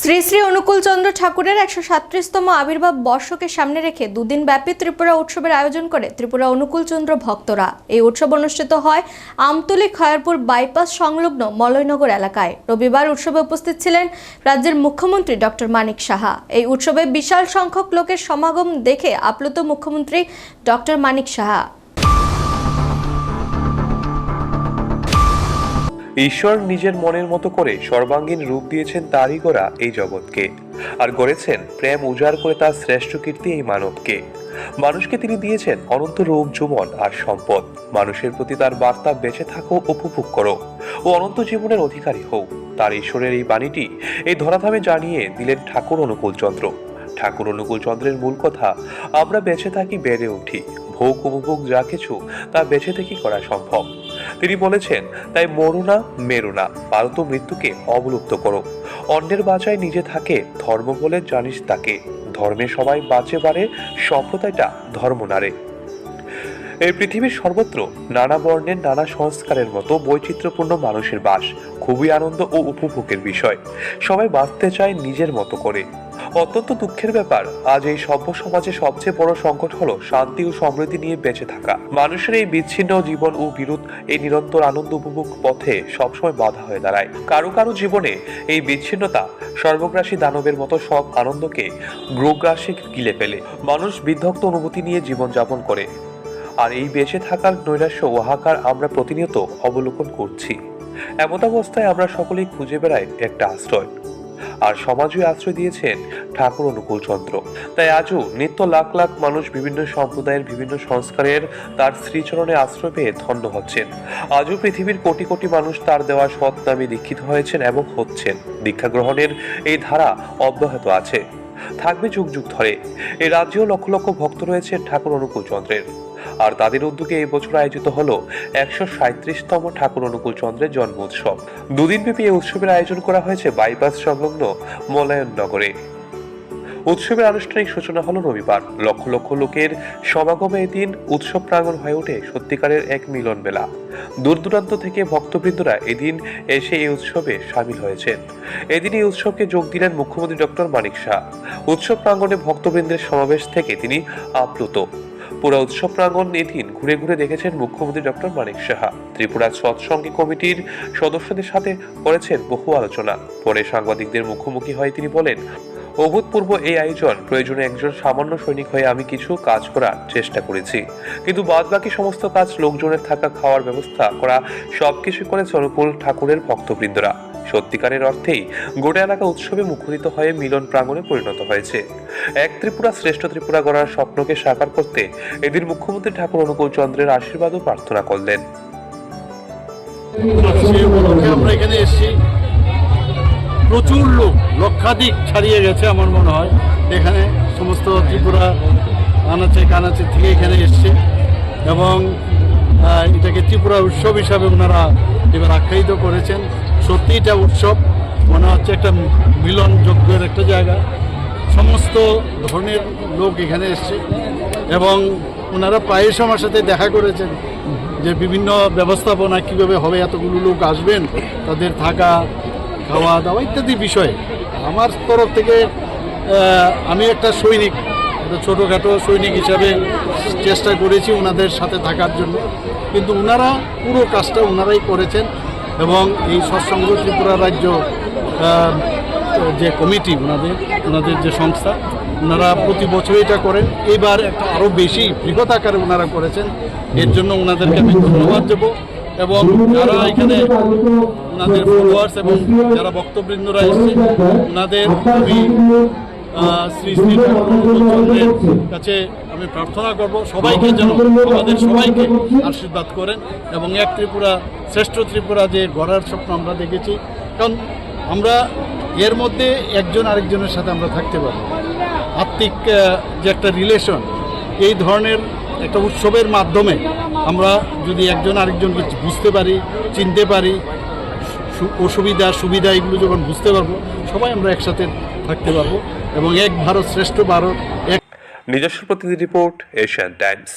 শ্রী শ্রী অনুকূল চন্দ্র ঠাকুরের একশো সাত্রিশতম আবির্ভাব বর্ষকে সামনে রেখে দুদিন ব্যাপী ত্রিপুরা উৎসবের আয়োজন করে ত্রিপুরা অনুকূল চন্দ্র ভক্তরা। এই উৎসব অনুষ্ঠিত হয় আমতলী খয়ারপুর বাইপাস সংলগ্ন মলয়নগর এলাকায়। রবিবার উৎসবে উপস্থিত ছিলেন রাজ্যের মুখ্যমন্ত্রী ডক্টর মানিক সাহা। এই উৎসবে বিশাল সংখ্যক লোকের সমাগম দেখে আপ্লুত মুখ্যমন্ত্রী ডক্টর মানিক সাহা। ঈশ্বর নিজের মনের মতো করে সর্বাঙ্গীন রূপ দিয়েছেন তারই গড়া এই জগৎকে। আর গড়েছেন প্রেম উজাড় করে তার শ্রেষ্ঠ কীর্তি এই মানবকে। মানুষকে তিনি দিয়েছেন অনন্ত রূপ যৌবন আর সম্পদ। মানুষের প্রতি তার বার্তা বেঁচে থাকো, উপভোগ করো ও অনন্ত জীবনের অধিকারী হও। তার ঈশ্বরের এই বাণীটি এই ধরাধামে জানিয়ে দিলেন ঠাকুর অনুকূল চন্দ্র। ঠাকুর অনুকূল চন্দ্রের মূল কথা, আমরা বেঁচে থাকি বেড়ে উঠি। ভোগ, উপভোগ যা কিছু, তা বেঁচে থেকেই করা সম্ভব। তিনি বলেছেন, তাই মরু না, মেরু না পারত মৃত্যুকে অবলুপ্ত করো। অন্যের বাঁচায় নিজে থাকে, ধর্ম বলে জানিস তাকে। ধর্মে সবাই বাঁচে বাড়ে, সম্প্রদায়টা ধর্ম নারে এই পৃথিবীর সর্বত্র নানা বর্ণের নানা সংস্কারের মতো বৈচিত্র্যপূর্ণ মানুষের বাস। খুবই আনন্দ ও উপভোগের বিষয়। সবাই বাঁচতে চায় নিজের মতো করে। অত্যন্ত দুঃখের ব্যাপার, আজ এই সভ্য সমাজে সবচেয়ে বড় সংকট হলো শান্তি ও সমৃদ্ধি নিয়ে বেঁচে থাকা। মানুষের এই বিচ্ছিন্ন জীবন ও বিরোধ এই নিরন্তর আনন্দ উপভোগ পথে সবসময় বাধা হয়ে দাঁড়ায়। কারও কারও জীবনে এই বিচ্ছিন্নতা সর্বগ্রাসী দানবের মতো সব আনন্দকে গ্রোগ্রাসে গিলে ফেলে। মানুষ বিদ্ধক্ত অনুভূতি নিয়ে জীবনযাপন করে। আর এই বেঁচে থাকার নৈরাশ্য ও হাহাকার আমরা প্রতিনিয়ত অবলোকন করছি। এমত অবস্থায় আমরা সকলেই খুঁজে বেড়াই একটা আশ্রয়। আর সমাজই আশ্রয় দিয়েছেন ঠাকুর অনুকূল চন্দ্র। তাই আজও নিত্য লাখ লাখ মানুষ বিভিন্ন সম্প্রদায়ের বিভিন্ন সংস্কারের তার শ্রীচরণে আশ্রয় পেয়ে ধন্য হচ্ছেন। আজও পৃথিবীর কোটি কোটি মানুষ তার দেওয়া সৎ নামে দীক্ষিত হয়েছেন এবং হচ্ছেন। দীক্ষা গ্রহণের এই ধারা অব্যাহত আছে। থাকবে যুগ যুগ ধরে। এ রাজ্যেও লক্ষ লক্ষ ভক্ত রয়েছে ঠাকুর অনুকূল চন্দ্রের। আর তাদের উদ্যোগে এই বছর আয়োজিত হলো একশো সাঁত্রিশতম ঠাকুর অনুকূল চন্দ্রের জন্ম উৎসব দুদিনব্যাপী এই উৎসবের আয়োজন করা হয়েছে বাইপাস সংলগ্ন মলায়ন নগরে উৎসবের আনুষ্ঠানিক সূচনা হলো রবিবার। লক্ষ লক্ষ লোকের সমাগমে এদিন উৎসব প্রাঙ্গণ হয়ে ওঠে সত্যিকারের এক মিলন মেলা দূর দূরান্ত থেকে ভক্তবৃন্দরা এদিন এসে এই উৎসবে সামিল হয়েছেন। এদিন এই উৎসবকে যোগ দিলেন মুখ্যমন্ত্রী ডক্টর মানিক শাহ। উৎসব প্রাঙ্গণে ভক্তবৃন্দের সমাবেশ থেকে তিনি আপ্লুত। পুরা উৎসব প্রাঙ্গণ এদিন ঘুরে ঘুরে দেখেছেন মুখ্যমন্ত্রী ডক্টর মানিক সাহা ত্রিপুরা সৎসঙ্গী কমিটির সদস্যদের সাথে করেছেন বহু আলোচনা। পরে সাংবাদিকদের মুখোমুখি হয়ে তিনি বলেন অভূতপূর্ব এই আয়োজন প্রয়োজনে একজন সামান্য সৈনিক হয়ে আমি কিছু কাজ করার চেষ্টা করেছি। কিন্তু বাদ বাকি সমস্ত কাজ লোকজনের থাকা খাওয়ার ব্যবস্থা করা সবকিছু করেছে অনুকূল ঠাকুরের ভক্তবৃন্দরা। সত্যিকারের অর্থেই গোটা এলাকা উৎসবে মুখরিত হয়ে মিলন প্রাঙ্গণে পরিণত হয়েছে। এক ত্রিপুরা শ্রেষ্ঠ ত্রিপুরা গড়ার স্বপ্নকে সাকার করতে এদিন মুখ্যমন্ত্রী ঠাকুর অনুকূল চন্দ্রের আশীর্বাদও প্রার্থনা করলেন। আমরা এখানে এসেছি। প্রচুর লোক, লক্ষাধিক ছাড়িয়ে গেছে আমার মনে হয়। এখানে সমস্ত ত্রিপুরা আনাচে কানাচে থেকে এখানে এসছে এবং এটাকে ত্রিপুরা উৎসব হিসাবে ওনারা এবার আখ্যায়িত করেছেন। সত্যি এটা উৎসব, মনে হচ্ছে একটা মিলনযোগ্যের একটা জায়গা। সমস্ত ধরনের লোক এখানে এসছে এবং ওনারা প্রায়শ আমার সাথে দেখা করেছেন যে বিভিন্ন ব্যবস্থাপনা কীভাবে হবে, এতগুলো লোক আসবেন, তাদের থাকা খাওয়া দাওয়া ইত্যাদি বিষয়ে। আমার তরফ থেকে আমি একটা সৈনিক ছোটোখাটো সৈনিক হিসাবে চেষ্টা করেছি ওনাদের সাথে থাকার জন্য। কিন্তু ওনারা পুরো কাজটা ওনারাই করেছেন এবং এই সৎসঙ্গ ত্রিপুরা রাজ্য যে কমিটি ওনাদের ওনাদের যে সংস্থা, ওনারা প্রতি বছর এটা করেন। এবার একটা আরও বেশি বৃহৎ আকারে ওনারা করেছেন। এর জন্য ওনাদেরকে আমি ধন্যবাদ দেবো। এবং যারা এখানে ওনাদের ফলোয়ার্স এবং যারা বক্তবৃন্দরা এসছে ওনাদের আমি শ্রী শ্রী চন্দ্রের কাছে আমি প্রার্থনা করব। সবাইকে যেন আমাদের সবাইকে আশীর্বাদ করেন এবং এক ত্রিপুরা, শ্রেষ্ঠ ত্রিপুরা যে গড়ার স্বপ্ন আমরা দেখেছি, কারণ আমরা এর মধ্যে একজন আরেকজনের সাথে আমরা থাকতে পারি। আত্মিক যে একটা রিলেশন এই ধরনের একটা উৎসবের মাধ্যমে আমরা যদি একজন আরেকজনকে বুঝতে পারি, চিনতে পারি অসুবিধা, সুবিধা এগুলো যখন বুঝতে পারব, সবাই আমরা একসাথে থাকতে পারব এবং এক ভারত শ্রেষ্ঠ ভারত, এক নিজস্ব প্রতিনিধি রিপোর্ট, এশিয়ান টাইমস।